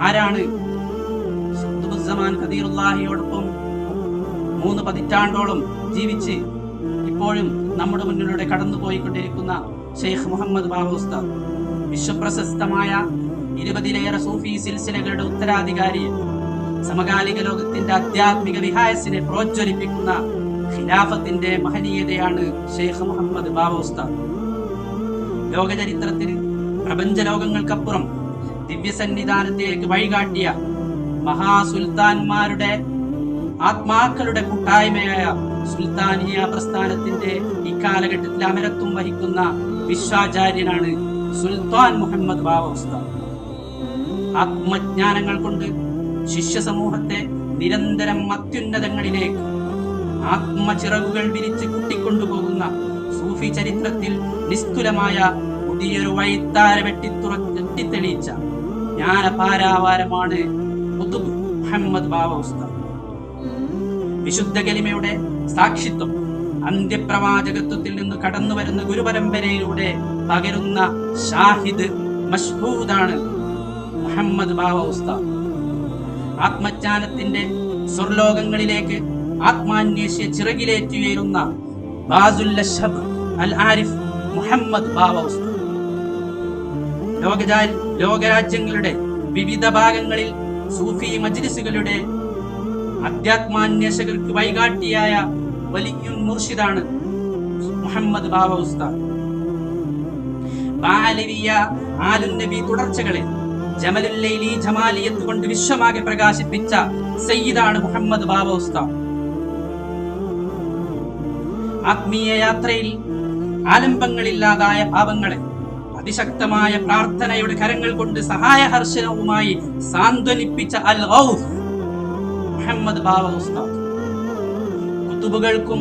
ആരാണ്? ഖദീറുല്ലാഹിയോടൊപ്പം മൂന്ന് പതിറ്റാണ്ടോളം ജീവിച്ച് ഇപ്പോഴും നമ്മുടെ മുന്നിലൂടെ കടന്നുപോയിക്കൊണ്ടിരിക്കുന്ന ഷെയ്ഖ് മുഹമ്മദ് ബാബ വിശ്വപ്രശസ്തമായ ഇരുപതിലേറെ സൂഫി സിൽസിലകളുടെ ഉത്തരാധികാരി സമകാലിക ലോകത്തിന്റെ ആധ്യാത്മിക വിഹായസിനെ പ്രോജ്വലിപ്പിക്കുന്ന ഖിലാഫത്തിന്റെ മഹനീയതയാണ് ഷെയ്ഖ് മുഹമ്മദ് ബാബ ഉസ്താദ്. ലോകചരിത്രത്തിൽ പ്രപഞ്ച ലോകങ്ങൾക്കപ്പുറം ദിവ്യസന്നിധാനത്തിലേക്ക് വഴികാട്ടിയ മഹാസുൽത്താൻമാരുടെ ആത്മാക്കളുടെ കൂട്ടായ്മയായ സുൽത്താനിയ പ്രസ്ഥാനത്തിന്റെ ഇക്കാലഘട്ടത്തിൽ അമരത്വം വഹിക്കുന്ന വിശ്വാചാര്യനാണ് സുൽത്താൻ മുഹമ്മദ് ബാബ ഉസ്താദ് ആത്മജ്ഞാനങ്ങൾ കൊണ്ട് ശിഷ്യ സമൂഹത്തെ നിരന്തരം അത്യുന്നതങ്ങളിലേക്ക് ആത്മചിറകുകൾ വിരിച്ച് കൂട്ടിക്കൊണ്ടുപോകുന്ന സൂഫി ചരിത്രത്തിൽ നിസ്തുലമായ പുതിയൊരു വഴിത്താര വെട്ടിത്തുറ വെട്ടിത്തെളിയിച്ച ജ്ഞാനപാരാവാരമാണ് മുഹമ്മദ് ഉസ്താദ് വിശുദ്ധ കലിമയുടെ സാക്ഷിത്വം അന്ത്യപ്രവാചകത്വത്തിൽ നിന്ന് കടന്നു വരുന്ന ഗുരുപരമ്പരയിലൂടെ പകരുന്ന ഷാഹിദ് മഷ്ഹൂദാണ് മുഹമ്മദ് ബാബ ഉസ്താദ് ആത്മജ്ഞാനത്തിന്റെ സ്വർലോകങ്ങളിലേക്ക് ആത്മാന്വേഷ്യ ചിറകിലേറ്റുയരുന്ന ബാസുൽ അൽ ആരിഫ് മുഹമ്മദ് ബാബ ഉസ്താദ് ലോകജാ ലോകരാജ്യങ്ങളുടെ വിവിധ ഭാഗങ്ങളിൽ സൂഫി മജ്ലിസുകളുടെ അധ്യാത്മാന്വേഷകർക്ക് വൈകാട്ടിയായ വലിയ മുർഷിദാണ് മുഹമ്മദ് ബാബ ഉസ്താദ്. തുടർച്ചകളെ ജമലുല്ലൈലി ജമാലിയത്ത് കൊണ്ട് വിശ്വമാകെ പ്രകാശിപ്പിച്ച സയ്യിദാണ് മുഹമ്മദ് ബാബ ഉസ്താദ്. ആത്മീയ യാത്രയിൽ ആലംബങ്ങളില്ലാതായ പാവങ്ങളെ അതിശക്തമായ പ്രാർത്ഥനയുടെ കരങ്ങൾ കൊണ്ട് സഹായഹർഷനവുമായി സാന്ത്വനിപ്പിച്ച അൽ മുഹമ്മദ് ബാബ ഉസ്താദ്. കുത്തുബുകൾക്കും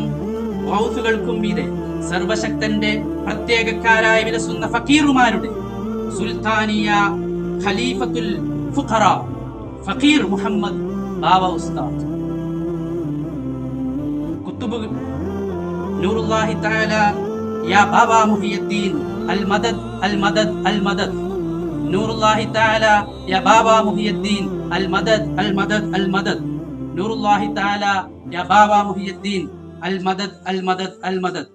ഗൗസുകൾക്കും മീതെ സർവശക്തന്റെ പ്രത്യേകക്കാരായ വിലസുന്ന ഫക്കീറുമാരുടെ സുൽത്താനിയ ഖലീഫത്തുൽ ഫുഖറ ഫക്കീർ മുഹമ്മദ് ബാബ ഉസ്താദ്. കുത്തുബ് നൂറുല്ലാഹി തആല യാ ബാബ മുഹിയുദ്ദീൻ അൽ മദദ് അൽ മദദ് അൽ മദദ് നൂറുല്ലാഹി തആല യാ ബാബ മുഹിയുദ്ദീൻ അൽ മദദ് അൽ മദദ് അൽ മദദ് നൂറുല്ലാഹി തആല യാ ബാബ മുഹിയുദ്ദീൻ അൽ മദദ്